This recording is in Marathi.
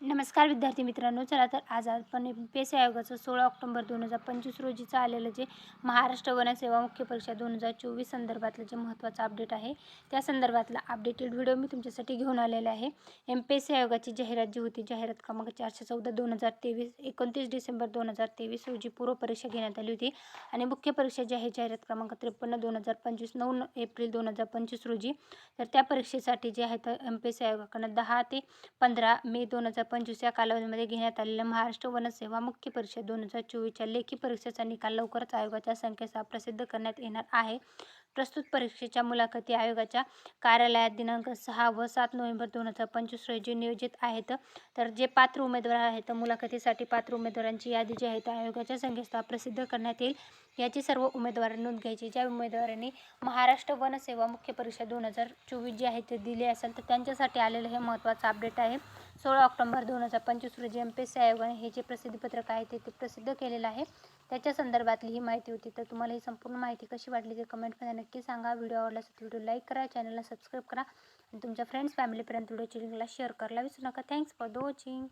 नमस्कार विद्यार्थी मित्रांनो चला तर आज आपण एम पी एस सी आयोगाचं सोळा ऑक्टोबर दोन हजार पंचवीस रोजीचं आलेलं जे महाराष्ट्र वनसेवा मुख्य परीक्षा दोन हजार चोवीस संदर्भातलं जे महत्त्वाचं अपडेट आहे त्या संदर्भातला अपडेटेड व्हिडिओ मी तुमच्यासाठी घेऊन आलेला आहे. एम पी एस सी आयोगाची जाहिरात जी होती जाहिरात क्रमांक चारशे चौदा दोन हजार तेवीस एकोणतीस डिसेंबर दोन हजार तेवीस रोजी पूर्व परीक्षा घेण्यात आली होती. आणि मुख्य परीक्षा जी आहे जाहिरात क्रमांक त्रेपन्न दोन हजार पंचवीस नऊ एप्रिल दोन हजार पंचवीस रोजी. तर त्या परीक्षेसाठी जे आहे तर एम पी एस सी आयोगाकडनं दहा ते पंधरा मे दोन हजार पंचवीस या कालावधीमध्ये घेण्यात आलेल्या महाराष्ट्र वनसेवा मुख्य परीक्षा दोन हजार चोवीसच्या लेखी परीक्षेचा निकाल लवकरच आयोगाच्या संख्येसह प्रसिद्ध करण्यात येणार आहे. प्रस्तुत परीक्षेच्या मुलाखती आयोगाच्या कार्यालयात दिनांक सहा व सात नोव्हेंबर दोन हजार पंचवीस रोजी नियोजित आहेत तर जे पात्र उमेदवार आहेत मुलाखतीसाठी पात्र उमेदवारांची यादी जी आहे ती आयोगाच्या संकेतस्थळावर प्रसिद्ध करण्यात येईल. याची सर्व उमेदवारांनी नोंद घ्यायची ज्या उमेदवारांनी महाराष्ट्र वनसेवा मुख्य परीक्षा दोन हजार चोवीस जी आहे ते दिली असेल तर त्यांच्यासाठी आलेलं हे महत्त्वाचं अपडेट आहे. सोळा ऑक्टोंबर दोन हजार पंचवीस रोजी एम पी एस सी आयोगाने हे जे प्रसिद्धीपत्रक आहे ते ते प्रसिद्ध केलेलं आहे. त्याच्या संदर्भातली ही माहिती होती तर तुम्हाला ही संपूर्ण माहिती कशी वाटली ते कमेंटमध्ये नक्की सांगा. व्हिडिओ आवडला असेल तर व्हिडिओ लाईक करा चॅनलला सबस्क्राईब करा आणि तुमच्या फ्रेंड्स फॅमिलीपर्यंत व्हिडिओची लिंकला शेअर करायला विसरू नका. Thanks for the watching.